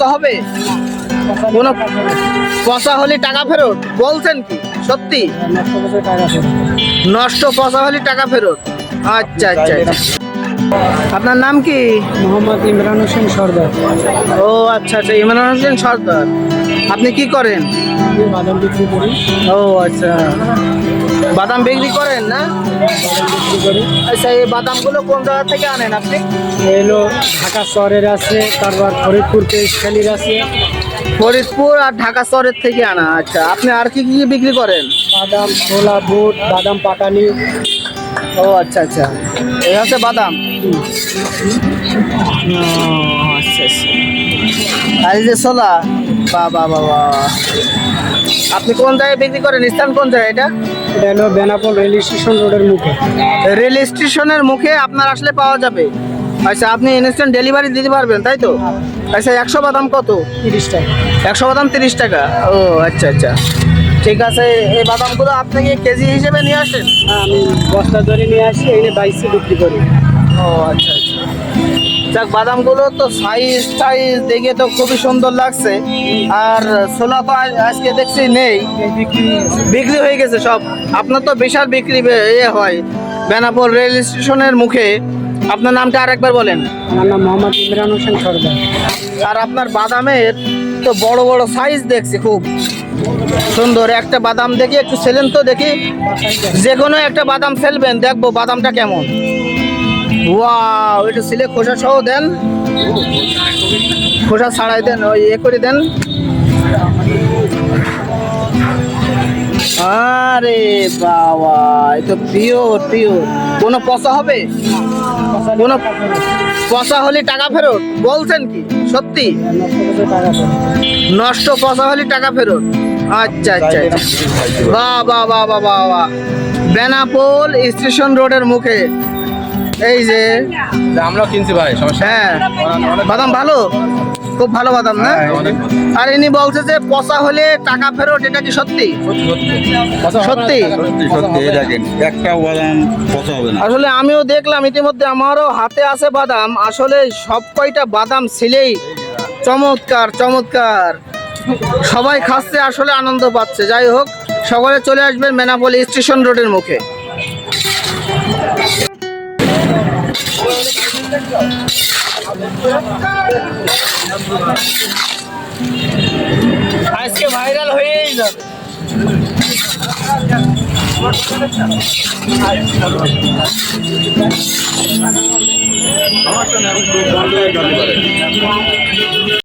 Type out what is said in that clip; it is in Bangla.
পচা হবে? কোনো পচা হলে টাকা ফেরত? বলছেন কি? সত্যি? নষ্ট পচা হলে টাকা ফেরত? আচ্ছা আচ্ছা আচ্ছা। আপনার নাম কি? মোহাম্মদ ইমরান হোসেন সর্দার। ও আচ্ছা আচ্ছা ইমরান হোসেন সর্দার। আপনি কি করেন? বাদাম বিক্রি করি। ও আচ্ছা। বাদাম বিক্রি করেন না? বিক্রি করি আচ্ছা এই বাদামগুলো কোন জায়গা থেকে আনেন আপনি? এলো ঢাকা শহরের আছে তারপর ফরিদপুর পেশখালির আছে। ফরিদপুর আর ঢাকা শহরের থেকে আনা আচ্ছা। আপনি আর কি কি বিক্রি করেন? বাদাম ছোলা বুট বাদাম পাটালি। ও আচ্ছা আচ্ছা। এই হচ্ছে বাদাম। আচ্ছা আচ্ছা। আর এই যে ছোলা বাবা বাবা আপনি কোন জায়গায় বিক্রি করেন? স্থান কোন জায়গায় এটা? এটা হলো বেনাপোল রেল স্টেশন রোডের মুখে। রেল স্টেশনের মুখে আপনার আসলে পাওয়া যাবে। আচ্ছা আপনি ইনস্ট্যান্ট ডেলিভারি দিতে পারবেন তাই তো? আচ্ছা একশো বাদাম কত? তিরিশ টাকা। একশো বাদাম তিরিশ টাকা। ও আচ্ছা আচ্ছা। ঠিক আছে এই বাদামগুলো আপনি কি কেজি হিসেবে নিয়ে আসেন? আমি বস্তা ধরে নিয়ে আসি এনে বাইশে বিক্রি করি। ও আচ্ছা আচ্ছা। যাক বাদামগুলো তো সাইজ টাইজ দেখে তো খুবই সুন্দর লাগছে। আর ছোলা তো আজকে দেখছি নেই। বিক্রি হয়ে গেছে। সব। আপনার তো বিশাল বিক্রি এ হয় বেনাপোল রেল স্টেশনের মুখে। আপনার নামটা আরেকবার বলেন। আমার নাম মোহাম্মদ ইমরান হোসেন সর্দার। আর আপনার বাদামের তো বড় বড় সাইজ দেখছি খুব। সুন্দর, একটা বাদাম দেখি, একটু সেলেন তো দেখি। যে কোনো একটা বাদাম ফেলবেন, দেখব বাদামটা কেমন। একটু সিলে খোসা সহ দেন। খোসা ছাড়াই দেন, ওই এ করে দেন। আরে বাবা, এ তো পিওর পিওর কোনো পচা হবে? কোনো পচা হলে টাকা ফেরত? বলছেন কি? সত্যি? নষ্ট পচা হলে টাকা ফেরত। আচ্ছা আচ্ছা আচ্ছা। বাহ বাহ বাহ বাহ বাহ বাহ। বেনাপোল স্টেশন রোডের মুখে। এই যে। আমরাও কিনছি ভাই সমস্যা হ্যাঁ। বাদাম ভালো? খুব ভালো বাদাম না? আর ইনি বলছে যে পচা হলে টাকা ফেরত এটা কি সত্যি? সত্যি সত্যি। সত্যি? দেখেন একটা বাদাম পচা হবে না। আসলে আমিও দেখলাম ইতিমধ্যে আমারও হাতে আছে বাদাম। আসলে সব কয়টা বাদাম ছিলেই চমৎকার চমৎকার। সবাই খাচ্ছে, আসলে আনন্দ পাচ্ছে। যাই হোক, সকালে চলে আসবেন মেনাপলি স্টেশন রোডের মুখে। আজকে ভাইরাল হয়েই যাবে।